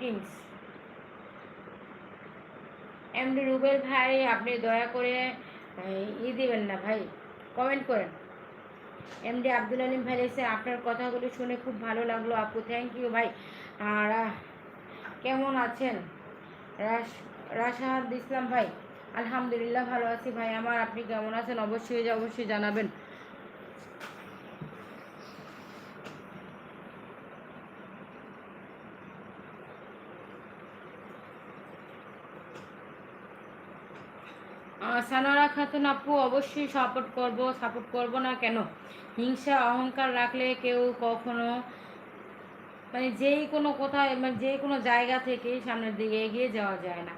Teams MD Rubel ভাই, আপনি দয়া করে ই দিবেন না ভাই কমেন্ট করেন। এমডি আব্দুল আলিম ভাই এসে আপনার কথাগুলো শুনে খুব ভালো লাগল আপু থ্যাংক ইউ ভাই। আর কেমন আছেন? রাশ রাশাদ ইসলাম ভাই, আলহামদুলিল্লাহ ভালো আছি ভাই। আমার, আপনি কেমন আছেন? অবশ্যই অবশ্যই জানাবেন। সানোয়ারা খাতুন আপু অবশ্যই সাপোর্ট করব সাপোর্ট করব না কেন? হিংসা, অহংকার রাখলে কেউ কখনো মানে যেই কোনো কোথায় মানে যে কোনো জায়গা থেকে সামনের দিকে এগিয়ে যাওয়া যায় না।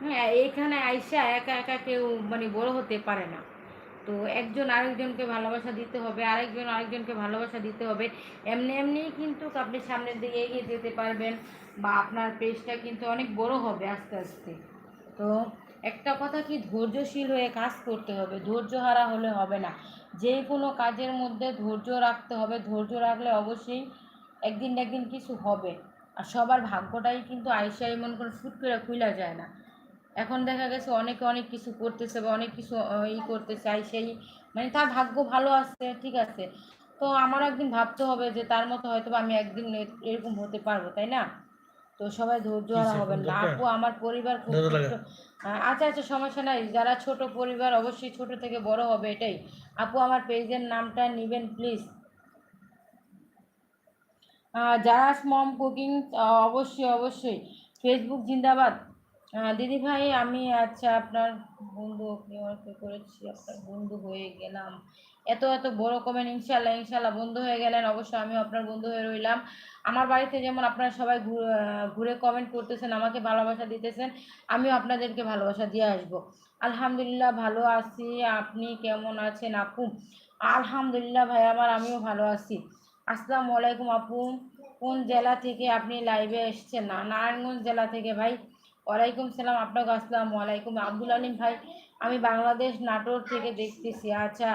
হ্যাঁ এইখানে আইসা একা একা কেউ মানে বড় হতে পারে না। তো একজন আরেকজনকে ভালোবাসা দিতে হবে, আরেকজন আরেকজনকে ভালোবাসা দিতে হবে। এমনি এমনিই কিন্তু আপনি সামনের দিকে এগিয়ে যেতে পারবেন বা আপনার পেজটা কিন্তু অনেক বড় হবে আস্তে আস্তে। তো একটা কথা কি ধৈর্যশীল হয়ে কাজ করতে হবে, ধৈর্য হারা হলে হবে না। যে কোনো কাজের মধ্যে ধৈর্য রাখতে হবে, ধৈর্য রাখলে অবশ্যই একদিন একদিন কিছু হবে। আর সবার ভাগ্যটাই কিন্তু আইসাই মন করে ফুট করে খুইলা যায় না। এখন দেখা গেছে অনেকে অনেক কিছু করতেছে বা অনেক কিছু ই করতেছে আইসাই মানে তার ভাগ্য ভালো আছে, ঠিক আছে। তো আমারও একদিন ভাবতে হবে যে তার মতো হয়তো আমি একদিন এরকম হতে পারব, তাই না? তো সবাই ধৈর্য হারা হবেন না। আপু আমার পরিবার খুব আচ্ছা আচ্ছা সমস্যা নাই। যারা ছোট পরিবার অবশ্যই ছোট থেকে বড় হবে এটাই। আপু আমার পেজের নামটা নেবেন প্লিজ জারাস মম কুকিং অবশ্যই অবশ্যই। ফেসবুক জিন্দাবাদ। দিদি ভাই আমি আচ্ছা আপনার বন্ধু আমাকে করেছি আপনার বন্ধু হয়ে গেলাম। এত এত বড় কমেন্ট ইনশাল্লাহ ইনশাল্লাহ বন্ধু হয়ে গেলেন। অবশ্যই আমিও আপনার বন্ধু হয়ে রইলাম। আমার বাড়িতে যেমন আপনারা সবাই ঘুরে কমেন্ট করতেছেন, আমাকে ভালোবাসা দিতেছেন, আমিও আপনাদেরকে ভালোবাসা দিয়ে আসব। আলহামদুলিল্লাহ ভালো আছি, আপনি কেমন আছেন আপু? আলহামদুলিল্লাহ ভাই, আমার আমিও ভালো আছি। আসসালামু আলাইকুম আপু, কোন জেলা থেকে আপনি লাইভে এসছেন? না, নারায়ণগঞ্জ জেলা থেকে ভাই। ওয়ালাইকুম সালাম, আপনাকে আসসালামু আলাইকুম। আব্দুল আলিম ভাই, আমি বাংলাদেশ নাটোর থেকে দেখতেছি। আচ্ছা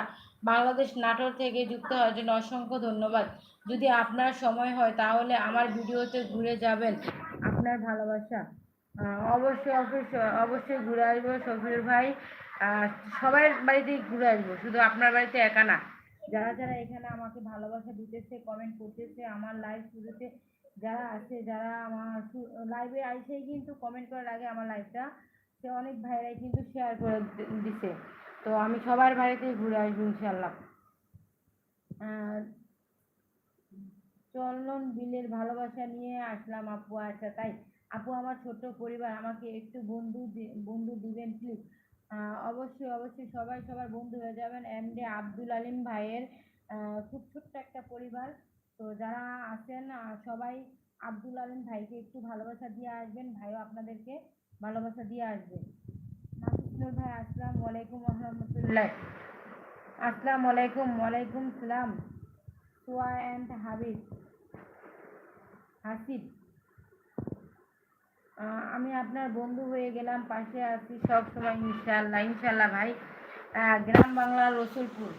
বাংলাদেশ নাটোর থেকে যুক্ত হওয়ার জন্য অসংখ্য ধন্যবাদ। যদি আপনার সময় হয় তাহলে আমার ভিডিওতে ঘুরে যাবেন। আপনার ভালোবাসা। অবশ্যই অবশ্যই অবশ্যই ঘুরে আসব শফির ভাই। সবাই বাড়িতেই ঘুরে আসব শুধু আপনার বাড়িতে একা না। যারা যারা এখানে আমাকে ভালোবাসা দিতেছে কমেন্ট করতেছে আমার লাইভ শুরুতে যারা আছে যারা আমার লাইভে আইসেই কিন্তু কমেন্ট করার আগে আমার লাইভটা সে অনেক ভাইরাই কিন্তু শেয়ার করে দিছে। তো আমি সবার বাড়িতেই ঘুরে আসব ইনশাল্লাহ আহ, চলন বিলের ভালোবাসা নিয়ে আসলাম, আপু। আচ্ছা তাই? আপু, আমার ছোট্ট পরিবার, আমাকে একটু বন্ধু বন্ধু দিবেন প্লিজ অবশ্যই অবশ্যই সবাই সবার বন্ধু হয়ে যাবেন এমডি আব্দুল আলিম ভাইয়ের খুব ছোট্ট একটা পরিবার। তো যারা আছেন সবাই আব্দুল আলিম ভাইকে একটু ভালোবাসা দিয়ে আসবেন। ভাইও আপনাদেরকে ভালোবাসা দিয়ে আসবে। ভাই, আসসালামু আলাইকুম রহমতুল্লাহ। আসসালামু আলাইকুম ওয়ালাইকুম সালাম। সোয়া অ্যান্ড হাবিব, হাসিব। আমি আপনার বন্ধু হয়ে গেলাম, পাশে আছি সব সময় ইনশাল্লাহ ইনশাল্লাহ ভাই। গ্রাম বাংলা রসুলপুর।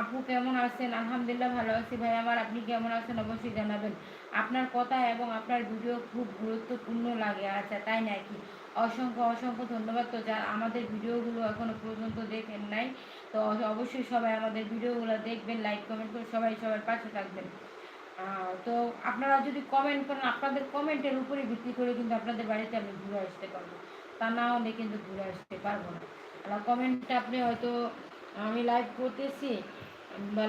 আপু কেমন আছেন? আলহামদুলিল্লাহ ভালো আছি ভাই, আমার আপনি কেমন আছেন অবশ্যই জানাবেন। আপনার কথা এবং আপনার ভিডিও খুব গুরুত্বপূর্ণ লাগে আচ্ছা তাই নাকি? অসংখ্য অসংখ্য ধন্যবাদ। তো যারা আমাদের ভিডিওগুলো এখনও পর্যন্ত দেখেন নাই, তো অবশ্যই সবাই আমাদের ভিডিওগুলো দেখবেন লাইক কমেন্ট করে সবাই সবার পাশে থাকবেন। তো আপনারা যদি কমেন্ট করেন, আপনাদের কমেন্টের উপরে ভিত্তি করে কিন্তু আপনাদের বাড়িতে আমি ঘুরে আসতে পারব। তা না হলে কিন্তু ঘুরে আসতে পারব না। আর কমেন্টটা আপনি হয়তো আমি লাইভ করতেছি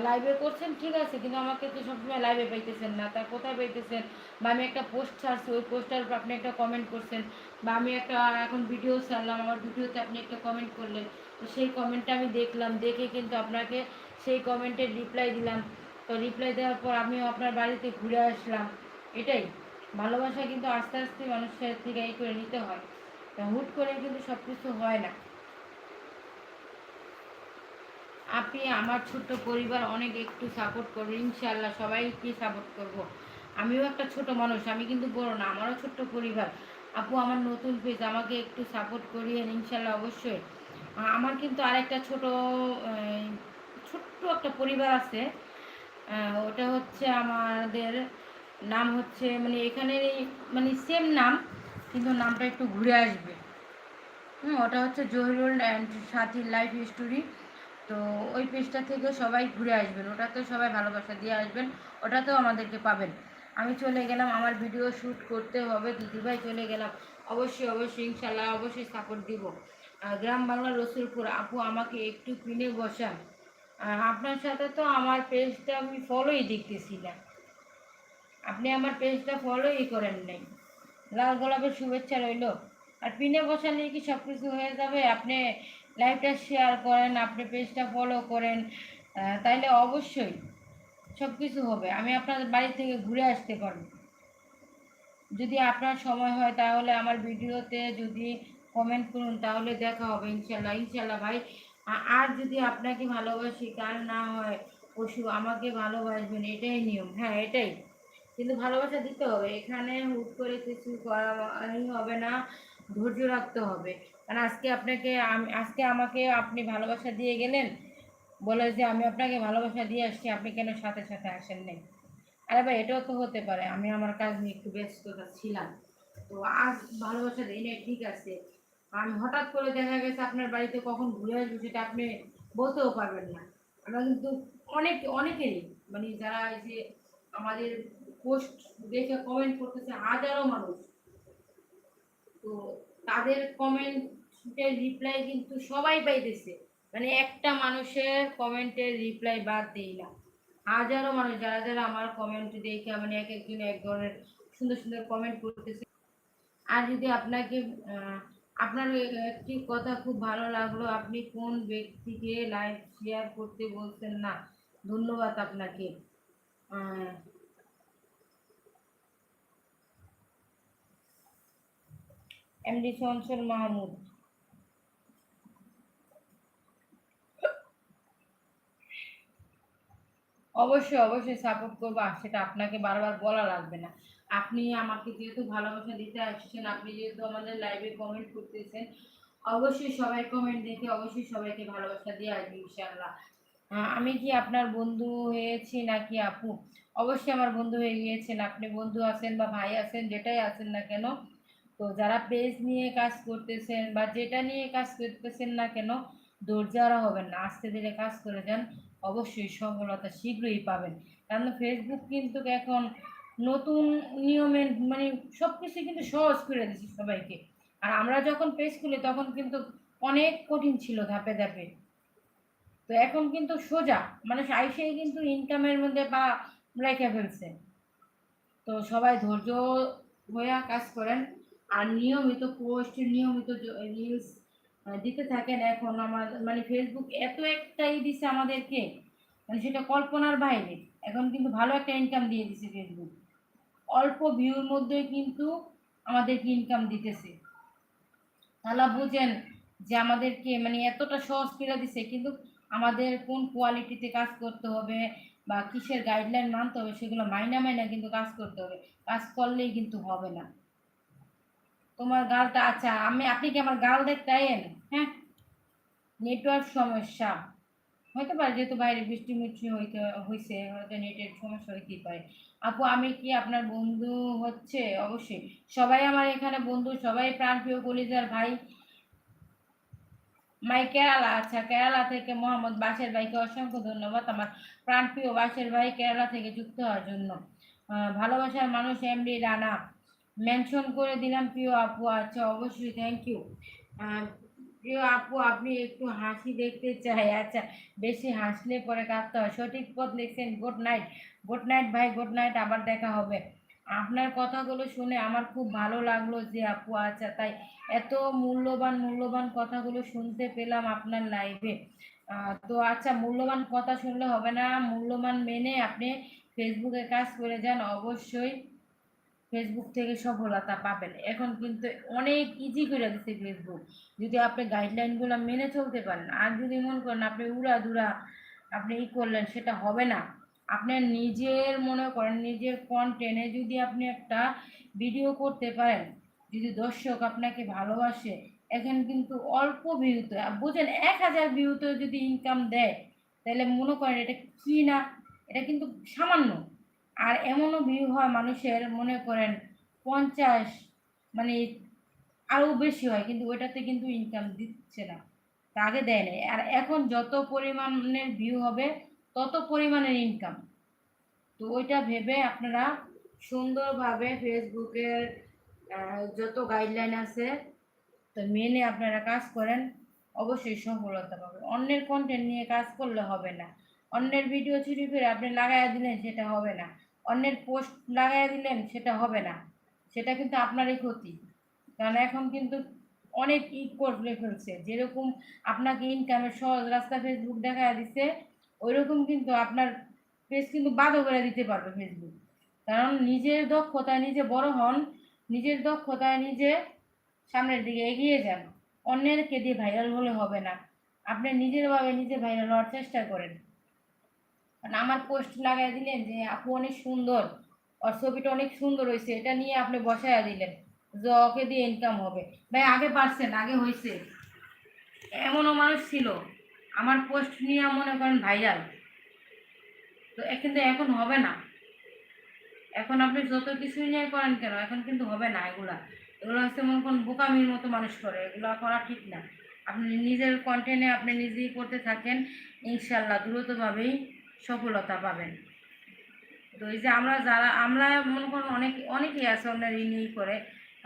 লাইভে করছেন, ঠিক আছে, কিন্তু আমাকে তো সবসময় লাইভে পাইতেছেন না। তা কোথায় পাইতেছেন? বা আমি একটা পোস্ট ছাড়ছি, ওই পোস্টার উপর আপনি একটা কমেন্ট করছেন। বা আমি একটা, এখন ভিডিও ছাড়লাম, আমার ভিডিওতে আপনি একটা কমেন্ট করলেন। তো সেই কমেন্টটা আমি দেখলাম, দেখে কিন্তু আপনাকে সেই কমেন্টের রিপ্লাই দিলাম। তো রিপ্লাই দেওয়ার পর আমিও আপনার বাড়িতে ঘুরে আসলাম। এটাই। ভালোবাসা কিন্তু আস্তে আস্তে মানুষের থেকে এই করে নিতে হয়। তা হুট করে কিন্তু সব কিছু হয় না। আপনি আমার ছোট্ট পরিবার অনেক একটু সাপোর্ট করবেন ইনশাল্লাহ সবাইকে সাপোর্ট করব। আমিও একটা ছোট মানুষ, আমি কিন্তু বড় না, আমারও ছোট্ট পরিবার। আপু, আমার নতুন পেজ আমাকে একটু সাপোর্ট করিয়েন ইনশাল্লাহ অবশ্যই। আমার কিন্তু আরেকটা ছোট ছোট্ট একটা পরিবার আছে। ওটা হচ্ছে আমাদের নাম হচ্ছে মানে এখানে মানে সেম নাম, কিন্তু নামটা একটু ঘুরে আসবে। হুম, ওটা হচ্ছে Zahirul and Sathi life story তো ওই পেজটা থেকে সবাই ঘুরে আসবেন। ওটাতেও সবাই ভালোবাসা দিয়ে আসবেন, ওটাতেও আমাদেরকে পাবেন। আমি চলে গেলাম, আমার ভিডিও শ্যুট করতে হবে। দিদিভাই চলে গেলাম। অবশ্যই অবশ্যই, ইনশাল্লাহ অবশ্যই সাপোর্ট দিব। গ্রাম বাংলা রসুলপুর, আপু আমাকে একটু কিনে বসান। আপনার সাথে তো আমার পেজটা আমি ফলোই দেখতেছি না। আপনি আমার পেজটা ফলোই করেন নাই। লাল গোলাপের শুভেচ্ছা রইল। আর পিনে বসালে কি সব কিছু হয়ে যাবে? আপনি লাইভটা শেয়ার করেন, আপনি পেজটা ফলো করেন তাইলে অবশ্যই সব কিছু হবে। আমি আপনাদের বাড়ি থেকে ঘুরে আসতে পারব। যদি আপনার সময় হয় তাহলে আমার ভিডিওতে যদি কমেন্ট করুন, তাহলে দেখা হবে ইনশাল্লাহ। ইনশাল্লাহ ভাই আর যদি আপনাকে ভালোবাসি কার না হয় পশু, আমাকে ভালোবাসবেন, এটাই নিয়ম। হ্যাঁ এটাই। কিন্তু ভালোবাসা দিতে হবে। এখানে হুট করে কিছু করা হবে না। ধৈর্য রাখতে হবে। কারণ আজকে আপনাকে আজকে আমাকে আপনি ভালোবাসা দিয়ে গেলেন। বলে যে আমি আপনাকে ভালোবাসা দিয়ে আসছি, আপনি কেন সাথে সাথে আসেন নাই? আরে ভাই, এটাও তো হতে পারে। আমি আমার কাজ নিয়ে একটু ব্যস্ততা ছিলাম। তো আজ ভালোবাসা দিই নাই ঠিক আছে। আমি হঠাৎ করে দেখা গেছে আপনার বাড়িতে কখন ঘুরে আসব সেটা আপনি বলতেও পারবেন না। আমরা কিন্তু অনেক, অনেকেরই মানে যারা এই যে আমাদের পোস্ট দেখে কমেন্ট করতেছে, হাজারো মানুষ। তো তাদের কমেন্টের রিপ্লাই কিন্তু সবাই পাইতেছে। মানে একটা মানুষের কমেন্টের রিপ্লাই বাদ দিই না। হাজারো মানুষ যারা যারা আমার কমেন্ট দেখে মানে এক একজন এক ধরনের সুন্দর সুন্দর কমেন্ট করতেছে। আর যদি আপনাকে আপনার একটি কথা খুব ভালো লাগল, আপনি কোন ব্যক্তিকে লাইভ শেয়ার করতে বলছেন না? ধন্যবাদ আপনাকে। এমডি চঞ্চল মাহমুদ। অবশ্যই অবশ্যই সাপোর্ট করব, আর সেটা আপনাকে বারবার বলা লাগবে না। আপনি আমাকে যেহেতু ভালোবাসা দিতে আসছেন, আপনি যেহেতু আমাদের লাইভে কমেন্ট করতেছেন, অবশ্যই সবাই কমেন্ট দেখে, অবশ্যই সবাইকে ভালোবাসা দিয়ে আসবে ইনশাআল্লাহ। আমি কি আপনার বন্ধু হয়েছি নাকি আপু? অবশ্যই আমার বন্ধু হয়ে গিয়েছেন। আপনি বন্ধু আছেন বা ভাই আছেন, যেটাই আছেন না কেন তো যারা পেজ নিয়ে কাজ করতেছেন বা যেটা নিয়ে কাজ করতেছেন না কেন ধৈর্যারা হবেন না। আস্তে ধীরে কাজ করে যান, অবশ্যই সফলতা শীঘ্রই পাবেন। কারণ ফেসবুক কিন্তু এখন নতুন নিয়মের মানে সব কিছু কিন্তু সহজ করে দিচ্ছে সবাইকে। আর আমরা যখন পেজ খুলি, তখন কিন্তু অনেক কঠিন ছিল ধাপে ধাপে। তো এখন কিন্তু সোজা, মানুষ আইসেই কিন্তু ইনকামের মধ্যে বা রেখে ফেলছে। তো সবাই ধৈর্য হয়ে কাজ করেন। আর নিয়মিত পোস্ট নিয়মিত রিলস দিতে থাকেন এখন আমার মানে ফেসবুক এত একটাই দিছে আমাদেরকে মানে সেটা কল্পনার বাইরে। এখন কিন্তু ভালো একটা ইনকাম দিয়ে দিছে ফেসবুক অল্প ভিউর মধ্যে কিন্তু আমাদেরকে ইনকাম দিতেছে। তাহলে বুঝেন যে আমাদেরকে মানে এতটা সহজ করে দিছে, কিন্তু আমাদের কোন কোয়ালিটিতে কাজ করতে হবে বা কিসের গাইডলাইন মানতে হবে সেগুলো মাইনা মাইনা কিন্তু কাজ করতে হবে। কাজ করলেই কিন্তু হবে না। তোমার গালটা আচ্ছা আমি, আপনি কি আমার গাল দেখতে আইন হ্যাঁ? নেটওয়ার্ক সমস্যা। হতে পারে, যেহেতু বাইরে বৃষ্টি মিষ্টি হইতে হয়েছে হয়তো নেটের সমস্যা হইতেই পারে। আপু, আমি কি আপনার বন্ধু হচ্ছে? অবশ্যই। সবাই আমার এখানে বন্ধু, সবাই প্রাণপ্রিয় কলিজার ভাই। মাই কেরালা আচ্ছা কেরালা থেকে মোহাম্মদ বাসের ভাইকে অসংখ্য ধন্যবাদ আমার প্রাণপ্রিয় বাসের ভাই কেরালা থেকে যুক্ত হওয়ার জন্য। ভালোবাসার মানুষ এমডি রানা। মেনশন করে দিলাম, প্রিয় আপু। আচ্ছা অবশ্যই থ্যাংক ইউ প্রিয় আপু, আপনি একটু হাসি দেখতে চাই। আচ্ছা বেশি হাসলে পরে কাঁদতে হয়। সঠিক পথ লিখছেন গুড নাইট গুড নাইট ভাই গুড নাইট আবার দেখা হবে। আপনার কথাগুলো শুনে আমার খুব ভালো লাগল যে আপু আচ্ছা তাই এত মূল্যবান মূল্যবান কথাগুলো শুনতে পেলাম আপনার লাইভে তো আচ্ছা মূল্যবান কথা শুনলে হবে না। মূল্যবান মেনে আপনি ফেসবুকে কাজ করে যান, অবশ্যই। ফেসবুক থেকে সফলতা পাবেন। এখন কিন্তু অনেক ইজি করে দিচ্ছে ফেসবুক যদি আপনি গাইডলাইনগুলো মেনে চলতে পারেন, আর যদি মনে করেন আপনি উড়া দুরা আপনি ই করলেন, সেটা হবে না। আপনার নিজের মনে করেন, নিজের কন্টেন্টে যদি আপনি একটা ভিডিও করতে পারেন, যদি দর্শক আপনাকে ভালোবাসে, এখন কিন্তু অল্প ভিউতে বুঝেন, এক হাজার ভিউতে যদি ইনকাম দেয়, তাহলে মনে করেন এটা কি না? এটা কিন্তু সামান্য। আর এমনও ভিউ হয় মানুষের মনে করেন পঞ্চাশ মানে আরও বেশি হয়, কিন্তু ওইটাতে কিন্তু ইনকাম দিচ্ছে না আগে দেয় নাই। আর এখন যত পরিমাণের ভিউ হবে, তত পরিমাণের ইনকাম তো ওইটা ভেবে আপনারা সুন্দরভাবে ফেসবুকের যত গাইডলাইন আছে, তো মেনে আপনারা কাজ করেন, অবশ্যই সফলতা পাবেন। অন্যের কন্টেন্ট নিয়ে কাজ করলে হবে না। অন্যের ভিডিও চুরি করে আপনি লাগাইয়া দিলেন, সেটা হবে না। অন্যের পোস্ট লাগাইয়া দিলেন, সেটা হবে না। সেটা কিন্তু আপনারই ক্ষতি। কারণ এখন কিন্তু অনেক ই করে ফেলছে। যেরকম আপনাকে ইনকামের সহজ রাস্তা ফেসবুক দেখা দিচ্ছে ওইরকম কিন্তু আপনার পেজ কিন্তু বাদও করে দিতে পারবে ফেসবুক কারণ নিজের দক্ষতায় নিজে বড় হন, নিজের দক্ষতায় নিজে সামনের দিকে এগিয়ে যান। অন্যেরকে দিয়ে ভাইরাল হলে হবে না। আপনি নিজের ভাবে নিজে ভাইরাল হওয়ার চেষ্টা করেন। কারণ আমার পোস্ট লাগাই দিলেন যে, আপু, অনেক সুন্দর। ওর ছবিটা অনেক সুন্দর হয়েছে। এটা নিয়ে আপনি বসাইয়া দিলেন যে, ওকে দিয়ে ইনকাম হবে। ভাই, আগে পারছেন, আগে হয়েছে। এমনও মানুষ ছিল। আমার পোস্ট নিয়ে মনে করেন ভাইরাল তো কিন্তু এখন হবে না। এখন আপনি যত কিছুই নিয়ে করেন কেন, এখন কিন্তু হবে না এগুলা। এগুলো হচ্ছে মনে করেন বোকামির মতো মানুষ করে। এগুলো করা ঠিক না। আপনি নিজের কন্টেন্টে আপনি নিজেই করতে থাকেন ইনশাল্লাহ দ্রুতভাবেই সফলতা পাবেন। তো এই যে আমরা যারা, আমরা মনে করেন অনেক, অনেকেই আছে অন্যের ই নিয়েই করে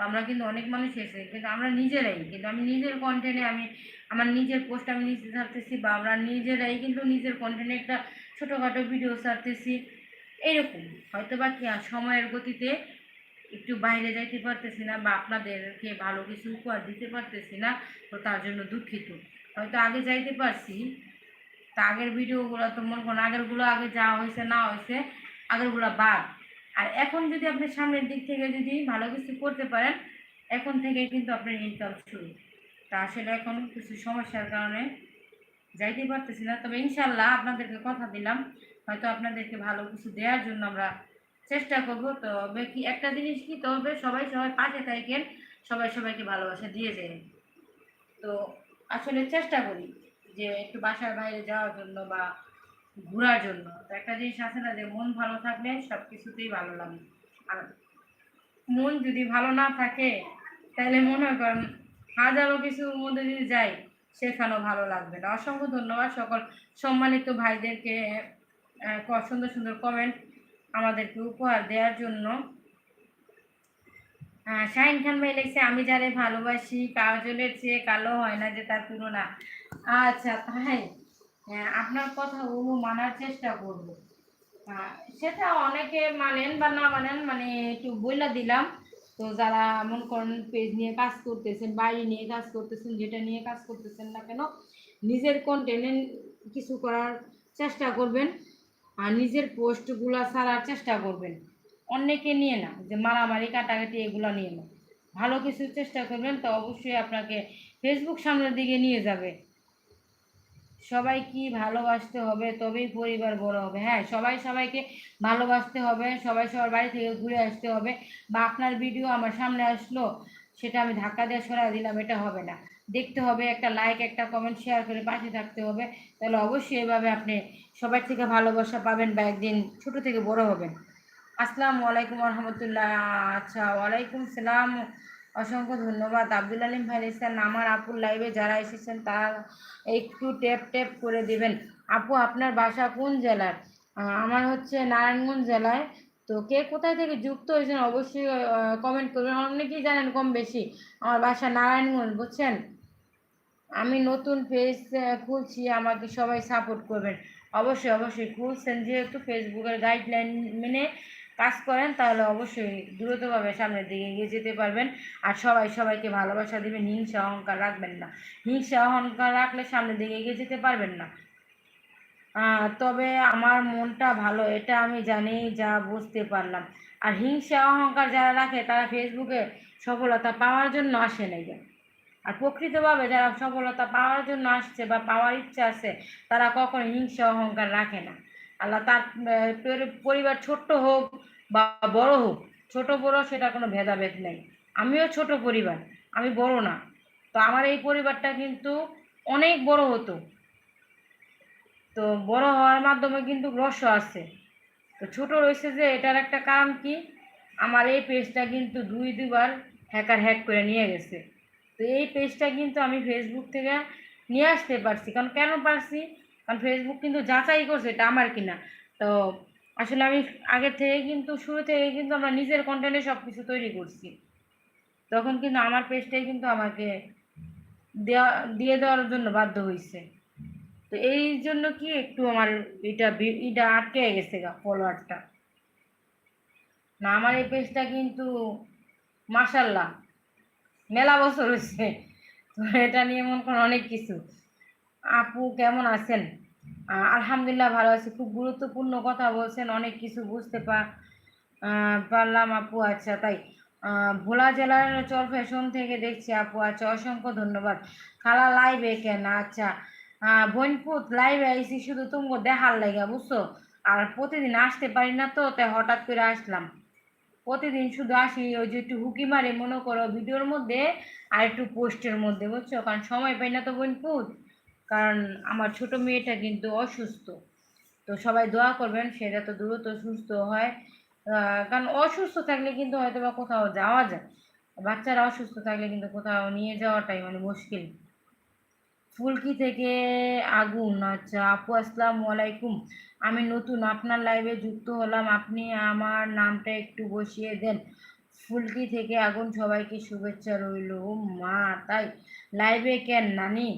আমরা কিন্তু অনেক মানুষ এসে, কিন্তু আমরা নিজেরাই, কিন্তু আমি নিজের কন্টেন্টে আমি, আমার নিজের পোস্ট আমি নিজে ছাড়তেছি বা আমরা নিজেরাই কিন্তু নিজের কন্টেন্টে একটা ছোটোখাটো ভিডিও ছাড়তেছি, এরকম। হয়তো বা কি সময়ের গতিতে একটু বাইরে যাইতে পারতেছি না বা আপনাদেরকে ভালো কিছু উপহার দিতে পারতেছি না, তো তার জন্য দুঃখিত। হয়তো আগে যাইতে পারছি তা আগের ভিডিওগুলো তো মনে করেন আগেরগুলো আগে যা হয়েছে, না হয়েছে, আগেরগুলো বাদ। আর এখন যদি আপনি সামনের দিক থেকে যদি ভালো কিছু করতে পারেন, এখন থেকে কিন্তু আপনার ইনকাম শুরু। তা আসলে এখন কিছু সমস্যার কারণে যাইতে পারতেছি না। তবে ইনশাল্লাহ আপনাদেরকে কথা দিলাম, হয়তো আপনাদেরকে ভালো কিছু দেওয়ার জন্য আমরা চেষ্টা করব। তবে কি একটা জিনিস কি, তবে সবাই সবাই পাশে থাকেন, সবাই সবাইকে ভালোবাসা দিয়ে যায় তো আসলে চেষ্টা করি। যে একটু বাসার বাইরে যাওয়ার জন্য বা ঘোরার জন্য। তো একটা জিনিস আছে না যে, মন ভালো থাকলে সব কিছুতেই ভালো লাগে। আর মন যদি ভালো না থাকে, তাহলে মনে করেন হাজারো কিছুর মধ্যে যদি যাই, সেখানেও ভালো লাগবে না। অসংখ্য ধন্যবাদ সকল সম্মানিত ভাইদেরকে সুন্দর সুন্দর কমেন্ট আমাদেরকে উপহার দেওয়ার জন্য। শাহিন খান ভাই লিখছে আমি যারে ভালোবাসি কাজলের চেয়ে কালো হয় না যে তার তুলনা। আচ্ছা তাই হ্যাঁ, আপনার কথা ও মানার চেষ্টা করব। সেটা অনেকে মানেন বা না মানেন মানে একটু বইলা দিলাম। তো যারা মন করেন পেজ নিয়ে কাজ করতেছেন বাড়ি নিয়ে কাজ করতেছেন যেটা নিয়ে কাজ করতেছেন না কেন নিজের কন্টেন্টে কিছু করার চেষ্টা করবেন আর নিজের পোস্টগুলো ছাড়ার চেষ্টা করবেন। অন্যকে নিয়ে না, যে মারামারি, কাটাকাটি এগুলো নিয়ে না। ভালো কিছু চেষ্টা করবেন, তো অবশ্যই আপনাকে ফেসবুক সামনের দিকে নিয়ে যাবে। সবাই কি ভালোবাসতে হবে, তবেই পরিবার বড় হবে। হ্যাঁ সবাই সবাইকে ভালোবাসতে হবে, সবাই সবার বাড়ি থেকে ঘুরে আসতে হবে। বা আপনার ভিডিও আমার সামনে আসলো, সেটা আমি ধাক্কা দিয়ে সরাই দিলাম, এটা হবে না। দেখতে হবে, একটা লাইক একটা কমেন্ট শেয়ার করে পাশে থাকতে হবে। তাহলে অবশ্যই এভাবে আপনি সবার থেকে ভালোবাসা পাবেন বা একদিন ছোট থেকে বড় হবেন। আসসালামু আলাইকুম রহমতুল্লাহ আচ্ছা ওয়ালাইকুম সালাম। অসংখ্য ধন্যবাদ। আব্দুল আলিম ভাই লিখছেন, আমার আপুর লাইভে যারা এসেছেন, তারা একটু টেপ টেপ করে দিবেন। আপু, আপনার বাসা কোন জেলার? আমার হচ্ছে নারায়ণগঞ্জ জেলায়। তো কে কোথায় থেকে যুক্ত হয়েছেন, অবশ্যই কমেন্ট করবেন। অনেকেই জানেন কম বেশি। আমার বাসা নারায়ণগঞ্জ, বুঝছেন? আমি নতুন পেজ খুলছি, আমাকে সবাই সাপোর্ট করবেন। অবশ্যই অবশ্যই খুলছেন, যেহেতু ফেসবুকের গাইডলাইন মেনে কাজ করেন, তাহলে অবশ্যই দ্রুতভাবে সামনের দিকে এগিয়ে যেতে পারবেন। আর সবাই সবাইকে ভালোবাসা দেবেন, হিংসা, অহংকার রাখবেন না। হিংসা, অহংকার রাখলে সামনের দিকে এগিয়ে যেতে পারবেন না। তবে আমার মনটা ভালো, এটা আমি জানি, যা বুঝতে পারলাম। আর হিংসা, অহংকার যারা রাখে, তারা ফেসবুকে সফলতা পাওয়ার জন্য আসে নাই। আর প্রকৃতভাবে যারা সফলতা পাওয়ার জন্য আসছে বা পাওয়ার ইচ্ছা আছে, তারা কখনো হিংসা, অহংকার রাখে না। আল্লাহ তার পরিবার ছোট্ট হোক বা বড় হোক, ছোট বড় সেটা কোনো ভেদাভেদ নেই। আমিও ছোট পরিবার, আমি বড় না। তো আমার এই পরিবারটা কিন্তু অনেক বড় হতো। তো বড় হওয়ার মাধ্যমে কিন্তু রস আছে। তো ছোট রয়েছে যে, এটার একটা কারণ কি? আমার এই পেজটা কিন্তু দুই, দুবার হ্যাকার হ্যাক করে নিয়ে গেছে। তো এই পেজটা কিন্তু আমি ফেসবুক থেকে নিয়ে আসতে পারছি। কারণ কেন পারছি? কারণ ফেসবুক কিন্তু যাচাই করছে এটা আমার কিনা। তো আসলে আমি আগের থেকে কিন্তু, শুরু থেকে কিন্তু আমরা নিজের কন্টেন্টে সব কিছু তৈরি করছি। তখন কিন্তু আমার পেজটাই কিন্তু আমাকে দেওয়া দিয়ে দেওয়ার জন্য বাধ্য হয়েছে তো এই জন্য কি একটু আমার এটা এটা আটকে গেছে গা ফলোয়ারটা না, আমার এই পেজটা কিন্তু মাসাল্লাহ মেলা বছর হয়েছে তো এটা নিয়ে মনে করেন অনেক কিছু। আপু কেমন আছেন? আলহামদুলিল্লাহ ভালো আছি। খুব গুরুত্বপূর্ণ কথা বলছেন অনেক কিছু বুঝতে পারলাম আপু। আচ্ছা তাই ভোলা জেলার চর ফ্যাশন থেকে দেখছি আপু। আচ্ছা অসংখ্য ধন্যবাদ। খালা লাইভে কেন আচ্ছা। আহ, বনপুত লাইভে আইসি শুধু তোমাকে দেখার লাগে বুঝছ? আর প্রতিদিন আসতে পারি না তো তাই হঠাৎ করে আসলাম। প্রতিদিন শুধু আসি ওই যে একটু হুকি মারে মনে করো ভিডিওর মধ্যে আর একটু পোস্টের মধ্যে বুঝছ? কারণ সময় পাই না তো বনপুত। কারণ আমার ছোট মেয়েটা কিন্তু অসুস্থ। তো সবাই দোয়া করবেন সেটা তো দ্রুত সুস্থ হয়। কারণ অসুস্থ থাকলে কিন্তু হয়তো বা কোথাও যাওয়া যায়। বাচ্চারা অসুস্থ থাকলে কিন্তু কোথাও নিয়ে যাওয়াটাই মানে মুশকিল। ফুলকি থেকে আগুন আচ্ছা আপু আসসালামু আলাইকুম। আমি নতুন, আপনার লাইভে যুক্ত হলাম। আপনি আমার নামটা একটু বসিয়ে দেন। ফুলকি থেকে আগুন সবাইকে শুভেচ্ছা রইল। মা তাই। লাইভে কেন নানি?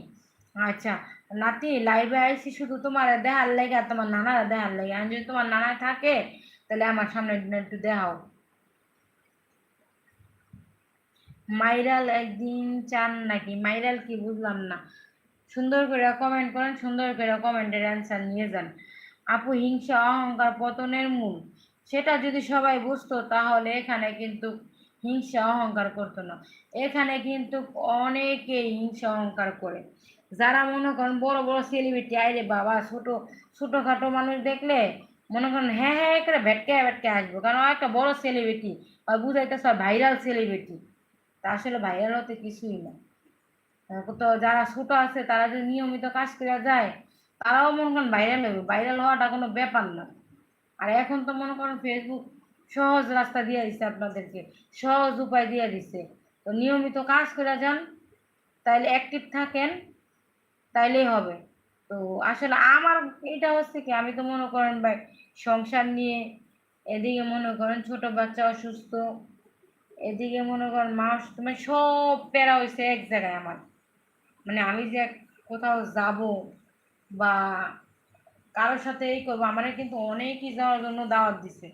আচ্ছা নাতি লাইভে আইসি শুধু তোমার দেখার লেগে আর তোমার নানার দেখার লেগে। আর যদি তোমার নানা থাকে, তাহলে আমার সামনে একটু দেখাও। মাইরাল একদিন চান নাকি? মাইরাল কি বুঝলাম না। সুন্দর করে কমেন্ট করেন, সুন্দর করে কমেন্টের অ্যান্সার নিয়ে যান। আপু, হিংসা, অহংকার পতনের মূল। সেটা যদি সবাই বুঝতো, তাহলে এখানে কিন্তু হিংসা, অহংকার করতো না। এখানে কিন্তু অনেকেই হিংসা, অহংকার করে। যারা মনে করেন বড় বড় সেলিব্রিটি আইরে বাবা, ছোট, ছোটোখাটো মানুষ দেখলে মনে করেন হ্যাঁ হ্যাঁ করে ভেটকে ভেটকে আসব। কারণ একটা বড় সেলিব্রিটি আর বুঝাইতে সব ভাইরাল সেলিব্রিটি তা আসলে ভাইরাল হতে কিছুই না। তো যারা ছোট আছে, তারা যদি নিয়মিত কাজ করে যায়, তারাও মনে করেন ভাইরাল হবে ভাইরাল হওয়াটা কোনো ব্যাপার না। আর এখন তো মনে করেন ফেসবুক সহজ রাস্তা দিয়ে দিচ্ছে আপনাদেরকে, সহজ উপায় দিয়ে দিচ্ছে তো নিয়মিত কাজ করে যান, তাইলে অ্যাক্টিভ থাকেন তাইলেই হবে। তো আসলে আমার এটা হচ্ছে কি, আমি তো মনে করেন ভাই, সংসার নিয়ে এদিকে মনে করেন ছোট বাচ্চা অসুস্থ, এদিকে মনে করেন মা অসুস্থ মানে সব প্যারা হয়েছে এক জায়গায় আমার। মানে আমি যে কোথাও যাব বা কারোর সাথে এই করব, আমার কিন্তু অনেকই যাওয়ার জন্য দাওয়াত দিছে।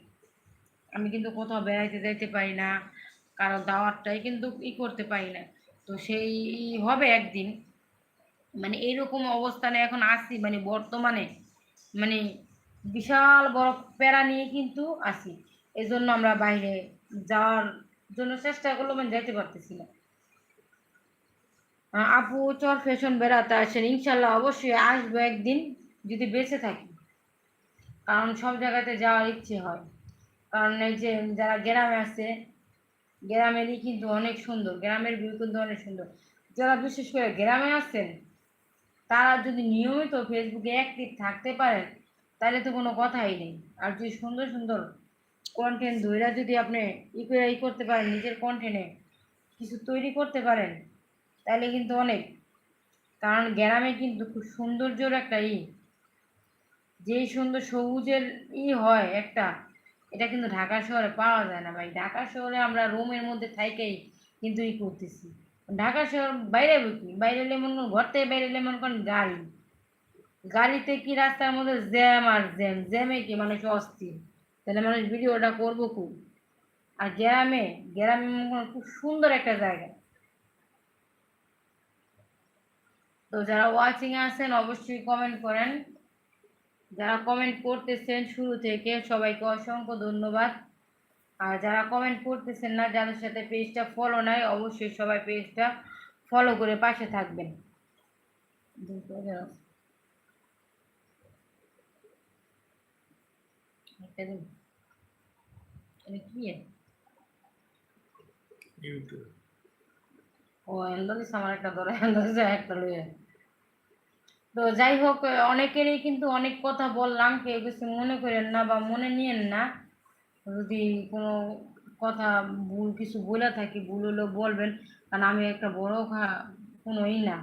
আমি কিন্তু কোথাও বেড়াইতে যাইতে পারি না, কারও দাওয়াতটাই কিন্তু ই করতে পারি না। তো সেই হবে একদিন। মানে এইরকম অবস্থানে এখন আসি মানে বর্তমানে মানে বিশাল বড় প্যারা নিয়ে কিন্তু আসি এই জন্য আমরা বাইরে যাওয়ার জন্য চেষ্টা করলেও মানে যাইতে পারতেছি না। আপু চর ফ্যাশন বেড়াতে আসেন, ইনশাল্লাহ অবশ্যই আসব একদিন, যদি বেঁচে থাকি। কারণ সব জায়গাতে যাওয়ার ইচ্ছে হয়। কারণ এই যে যারা গ্রামে আছে, গ্রামেরই কিন্তু অনেক সুন্দর, গ্রামের ভিউ কিন্তু অনেক সুন্দর। যারা বিশেষ করে গ্রামে আছেন তারা যদি নিয়মিত ফেসবুকে অ্যাক্টিভ থাকতে পারেন তাহলে তো কোনো কথাই নেই। আর যদি সুন্দর সুন্দর কন্টেন্ট ধইরা যদি আপনি ই করে ই করতে পারেন, নিজের কন্টেন্টে কিছু তৈরি করতে পারেন, তাহলে কিন্তু অনেক। কারণ গ্রামে কিন্তু খুব সৌন্দর্যর একটা ই। যেই সুন্দর সবুজের ই হয় একটা, এটা কিন্তু ঢাকা শহরে পাওয়া যায় না ভাই। ঢাকা শহরে আমরা রুমের মধ্যে থাইকেই কিন্তু ই করতেছি। ঢাকা শহর বাইরে কি বাইরে মনে করেন ঘর থেকে বাইরে হলে মনে করেন গাড়ি। গাড়িতে কি রাস্তার মধ্যে জ্যাম আর জ্যাম, জ্যামে কি মানুষ অস্থির? তাহলে মানুষ ভিডিওটা করব খুব আর গ্রামে গ্রামে খুব সুন্দর একটা জায়গা। তো যারা ওয়াচিং আছেন, অবশ্যই কমেন্ট করেন। যারা কমেন্ট করতেছেন শুরু থেকে, সবাইকে অসংখ্য ধন্যবাদ। আর যারা কমেন্ট করতেছেন না যাদের সাথে পেজটা ফলো নাই অবশ্যই সবাই পেজটা ফলো করে পাশে থাকবেন। ও এন্দলিস আমার একটা ধরে এন্দলিস একটা লইয়ে তো যাই হোক অনেকেরই কিন্তু অনেক কথা বললাম কেউ কিছু মনে করেন না বা মনে নিয়েন না। যদি কোনো কথা, ভুল কিছু বলে থাকি, ভুল হলেও বলবেন। কারণ আমি একটা বড় কোনোই না।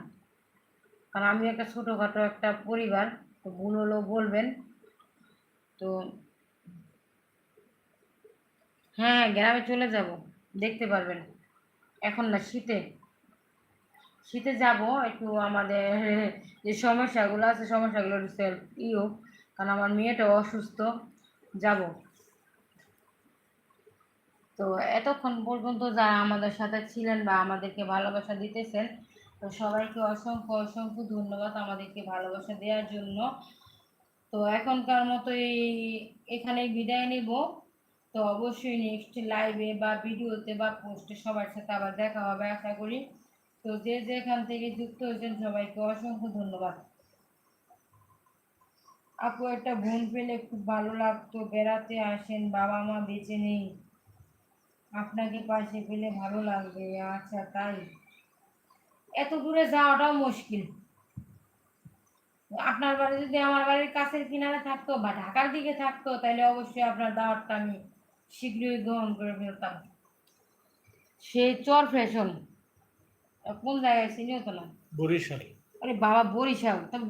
কারণ আমি একটা ছোটোখাটো একটা পরিবার, তো ভুল হলেও বলবেন। তো হ্যাঁ গ্রামে চলে যাব। দেখতে পারবেন। এখন না, শীতে। শীতে যাব, একটু আমাদের যে সমস্যাগুলো আছে সমস্যাগুলো ইও কারণ আমার মেয়েটাও অসুস্থ, যাব। তো এতক্ষণ পর্যন্ত যারা আমাদের সাথে ছিলেন বা আমাদেরকে ভালোবাসা দিতেছেন, তো সবাইকে অসংখ্য অসংখ্য ধন্যবাদ আমাদেরকে ভালোবাসা দেওয়ার জন্য। তো এখনকার মতো এই, এখানেই বিদায় নেব। তো অবশ্যই নেক্সট লাইভে বা ভিডিওতে বা পোস্টে সবার সাথে আবার দেখা হবে, আশা করি। তো যে যেখান থেকে যুক্ত হয়েছেন, সবাইকে অসংখ্য ধন্যবাদ। আপু, একটা বোন পেলে খুব ভালো লাগতো, বেড়াতে আসেন বাবা মা বেঁচে নেই। আপনাকে পাশে পেলে ভালো লাগবে আচ্ছা তাই। এত দূরে যাওয়াটাও মুশকিল। আপনার বাড়ি যদি আমার বাড়ির কাছের কিনারে থাকতো বা ঢাকার দিকে থাকতো তাহলে অবশ্যই আপনার দাওয়াতটা আমি শীঘ্রই গ্রহণ করে ফেলতাম। সেই চর ফ্যাশন। কোন জায়গায় চিনিও তো না। বরিশাল। আরে বাবা বরিশাল। তবে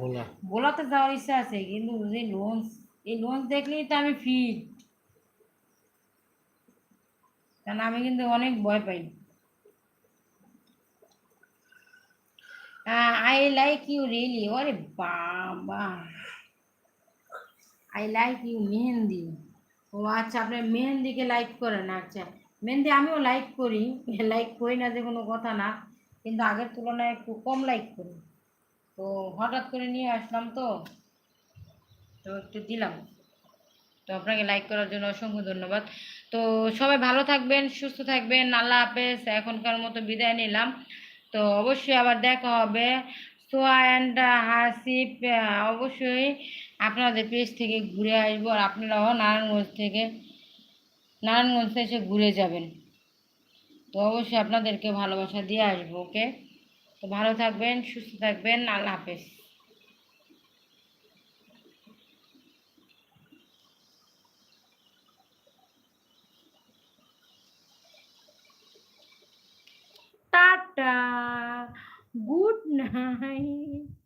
ভোলা ভোলাতে যাওয়ার ইচ্ছা আছে কিন্তু যে লঞ্চ এই লঞ্চ দেখলেই তো আমি ফিট। কারণ আমি কিন্তু অনেক ভয় পাই। আই লাইক ইউ রিয়েলি ওরে বাবা। I like you Mehndi. ও আচ্ছা আপনি মেহেন্দিকে লাইক করেন আচ্ছা। মেহেন্দি আমিও লাইক করি লাইক করি না যে কোনো কথা না। কিন্তু আগের তুলনায় একটু কম লাইক করি। তো হঠাৎ করে নিয়ে আসলাম তো। তো একটু দিলাম। তো আপনাকে লাইক করার জন্য অসংখ্য ধন্যবাদ। তো সবাই ভালো থাকবেন, সুস্থ থাকবেন, আল্লাহ হাফেজ। এখনকার মতো বিদায় নিলাম। তো অবশ্যই আবার দেখা হবে। সোয়া অ্যান্ড হাসিফ অবশ্যই আপনাদের পেজ থেকে ঘুরে আসব আর আপনারাও নারায়ণগঞ্জ থেকে নারায়ণগঞ্জ থেকে এসে ঘুরে যাবেন। তো অবশ্যই আপনাদেরকে ভালোবাসা দিয়ে আসব, ওকে? তো ভালো থাকবেন, সুস্থ থাকবেন, আল্লাহ হাফেজ। Tata good night